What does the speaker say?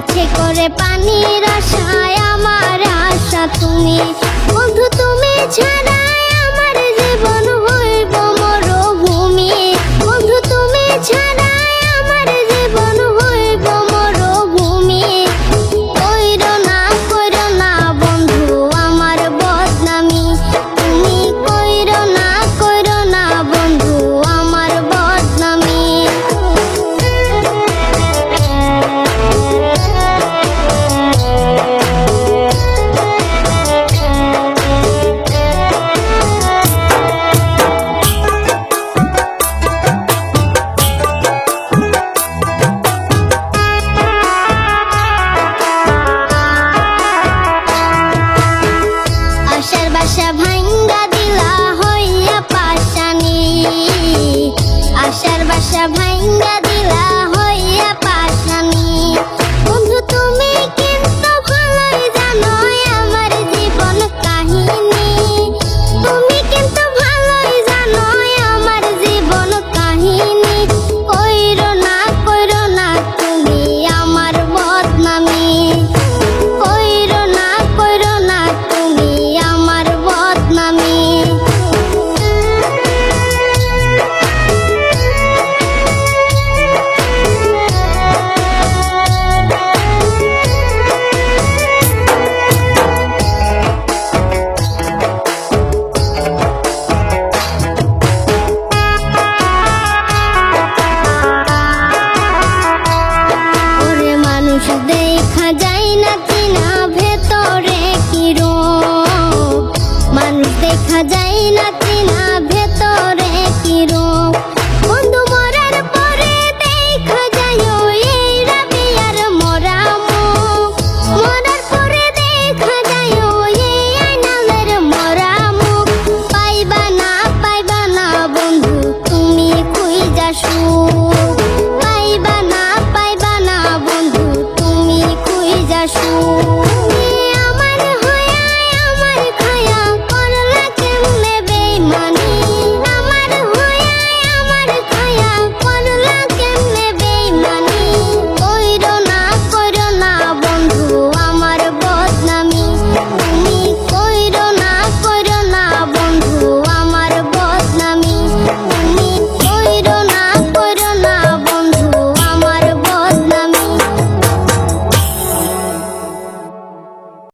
মাছে করে পানির আশায় আমার আশা তুমি। বন্ধু আশা